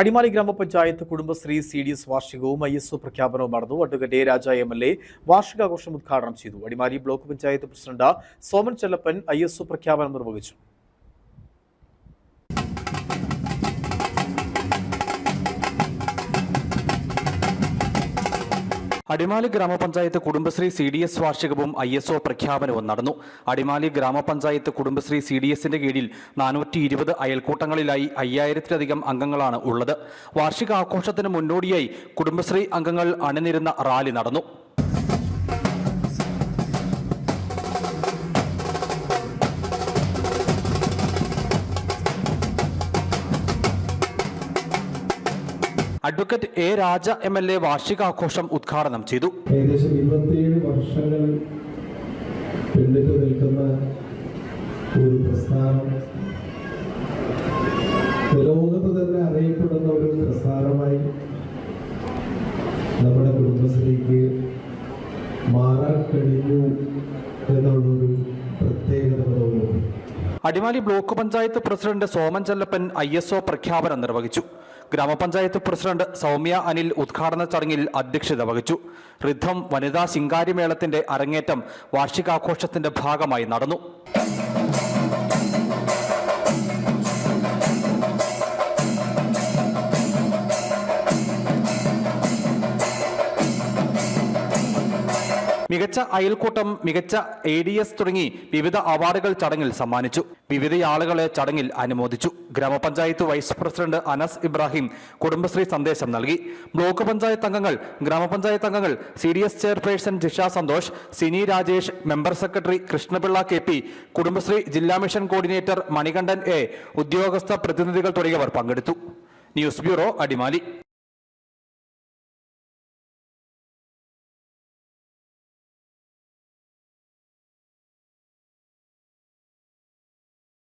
Adimali grama panchayat Kudumbashree C D S വാർഷികവും I S O പ്രഖ്യാപനവും നടന്നു. Advocate Raja M L A വാർഷികാഘോഷം ഉദ്ഘാടനം ചെയ്തു. Adimali block panchayat president Soman Chellappan I S O പ്രഖ്യാപനം നിർവഹിച്ചു. Adimali grama panchayat Kudumbashree C D S വാർഷികവും I S O പ്രഖ്യാപനവും നടന്നു. അടിമാലി ഗ്രാമപഞ്ചായത്ത് Kudumbashree C D എസിന്റെ കീഴിൽ നാനൂറ്റി ഇരുപത് അയൽക്കൂട്ടങ്ങളിലായി അയ്യായിരത്തിലധികം അംഗങ്ങളാണ് ഉള്ളത്. വാർഷികാഘോഷത്തിന് മുന്നോടിയായി കുടുംബശ്രീ അംഗങ്ങൾ അണിനിരുന്ന റാലി നടന്നു. Advocate A Raja M L A വാർഷികാഘോഷം ഉദ്ഘാടനം ചെയ്തു. ഏകദേശം ഇരുപത്തിയേഴ് വർഷങ്ങൾ പിന്നിട്ട് നിൽക്കുന്ന ഒരു പ്രസ്ഥാനം. ലോകത്ത് തന്നെ അറിയപ്പെടുന്ന ഒരു പ്രസ്ഥാനമായി നമ്മുടെ കുടുംബശ്രീക്ക് മാറാൻ കഴിഞ്ഞു എന്നുള്ളൊരു പ്രത്യേകത തോന്നുന്നു. Adimali block panchayat president Soman Chellappan I S O പ്രഖ്യാപനം നിർവഹിച്ചു. ഗ്രാമപഞ്ചായത്ത് പ്രസിഡന്റ് സൗമ്യ അനിൽ ഉദ്ഘാടന ചടങ്ങിൽ അധ്യക്ഷത വഹിച്ചു. റിഥം വനിതാ ശിങ്കാരിമേളത്തിന്റെ അരങ്ങേറ്റം വാർഷികാഘോഷത്തിന്റെ ഭാഗമായി നടന്നു. മികച്ച അയൽക്കൂട്ടം മികച്ച എ ഡി എസ് തുടങ്ങി വിവിധ അവാർഡുകൾ ചടങ്ങിൽ സമ്മാനിച്ചു. വിവിധ ആളുകളെ ചടങ്ങിൽ അനുമോദിച്ചു. ഗ്രാമപഞ്ചായത്ത് വൈസ് പ്രസിഡന്റ് അനസ് ഇബ്രാഹിം കുടുംബശ്രീ സന്ദേശം നൽകി. ബ്ലോക്ക് പഞ്ചായത്ത് അംഗങ്ങൾ ഗ്രാമപഞ്ചായത്ത് അംഗങ്ങൾ C D S chairperson Jisha Santhosh Sini Rajesh member secretary Krishnapillai K P Kudumbashree ജില്ലാ മിഷൻ കോർഡിനേറ്റർ മണികണ്ഠൻ എ ഉദ്യോഗസ്ഥ പ്രതിനിധികൾ തുടങ്ങിയവർ പങ്കെടുത്തു. News bureau Adimali.